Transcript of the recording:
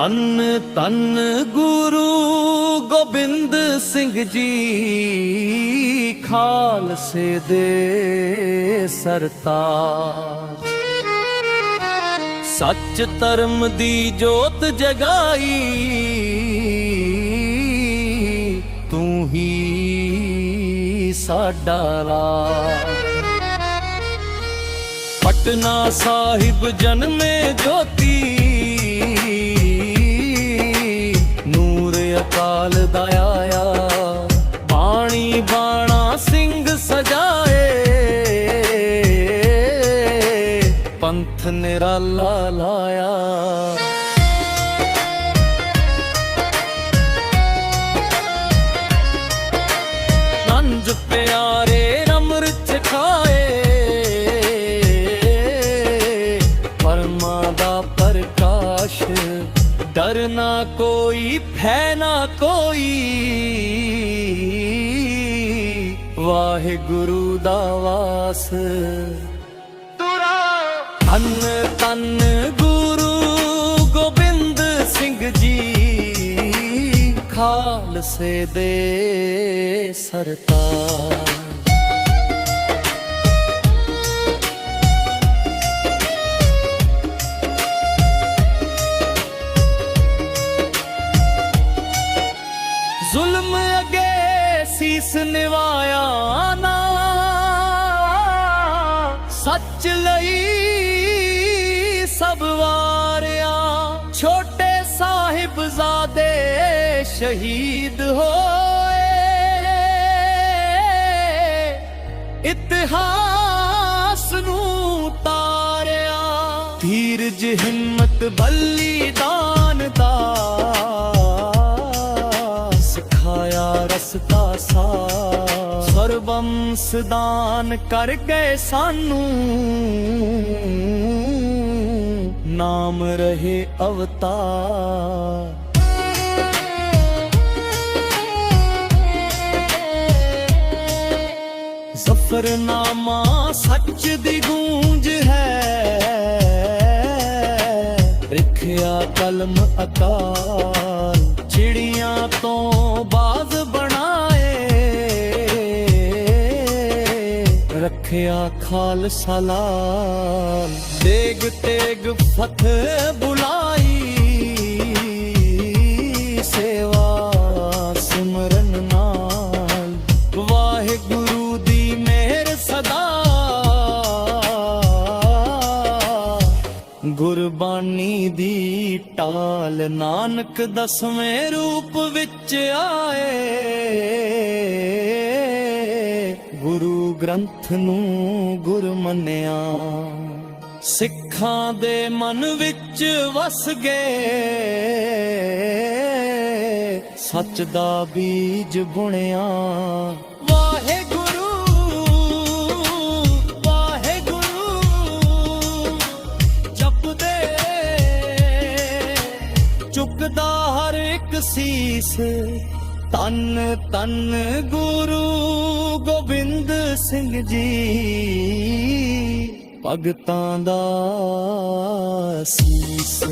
ਤਨ ਤਨ ਗੁਰੂ ਗੋਬਿੰਦ ਸਿੰਘ ਜੀ, ਖਾਲਸੇ ਦੇ ਸਰਤਾਜ। ਸੱਚ ਧਰਮ ਦੀ ਜੋਤ ਜਗਾਈ, ਤੂੰ ਹੀ ਸਾਡਾ ਰਾਜ। ਪਟਨਾ ਸਾਹਿਬ ਜਨਮੇ ਜੋਤੀ ਅਕਾਲ ਦਾ ਆਇਆ। ਬਾਣੀ ਬਾਣਾ ਸਿੰਘ ਸਜਾਏ। ਪੰਥ ਨਿਰਾਲਾ ਲਾਇਆ। ਨੰਜ ਡਰ ਨਾ ਕੋਈ ਭੈ ਨਾ ਕੋਈ। ਵਾਹਿਗੁਰੂ ਦਾ ਵਾਸ। ਤੁਰਾ। ਤਨ ਤਨ ਗੁਰੂ ਗੋਬਿੰਦ ਸਿੰਘ ਜੀ। ਖਾਲਸੇ ਦੇ ਸਰਤਾਜ। ਅਗੇ ਨਿਵਾਇਆ ਨਾ? ਸੱਚ ਲਈ ਸਭ ਵਾਰਿਆ। ਛੋਟੇ ਸਾਹਿਬਜ਼ਾਦੇ ਸ਼ਹੀਦ ਹੋਏ। ਇਤਿਹਾਸ ਨੂੰ ਤਾਰਿਆ। ਧੀਰਜ, ਹਿੰਮਤ ਬਲੀਦਾਨ ਦਾ ਦਾਨ ਕਰ ਗਏ ਸਾਨੂੰ। ਨਾਮ ਰਹੇ ਅਵਤਾਰ। ਜ਼ਫਰਨਾਮਾ ਸੱਚ ਦੀ ਗੂੰਜ ਹੈ। ਰਿਖਿਆ ਕਲਮ ਅਕਾ ਰੱਖਿਆ ਖਾਲਸਾ ਲਾਲ। ਦੇਗ ਤੇਗ ਫਤਿਹ ਬੁਲਾਈ। ਸੇਵਾ ਸਿਮਰਨ ਨਾਲ। ਵਾਹਿਗੁਰੂ ਦੀ ਮਿਹਰ ਸਦਾ। ਗੁਰਬਾਣੀ ਦੀ ਟਾਲ ਨਾਨਕ ਦਸਵੇਂ ਰੂਪ ਵਿੱਚ ਆਏ। ਗੁਰੂ ਗ੍ਰੰਥ ਨੂੰ ਗੁਰ ਮੰਨਿਆ। ਸਿੱਖਾਂ ਦੇ ਮਨ ਵਿੱਚ ਵਸ ਗਏ। ਸੱਚ ਦਾ ਬੀਜ ਬੁਣਿਆ। ਵਾਹਿਗੁਰੂ ਵਾਹਿਗੁਰੂ, ਜਪਦੇ। ਚੁੱਕਦਾ ਹਰ ਇੱਕ ਸੀਸ। ਤਨ ਤਨ ਗੁਰੂ। ਗੋਬਿੰਦ ਸਿੰਘ ਜੀ ਭਗਤਾਂ ਦਾ ਸੀਸ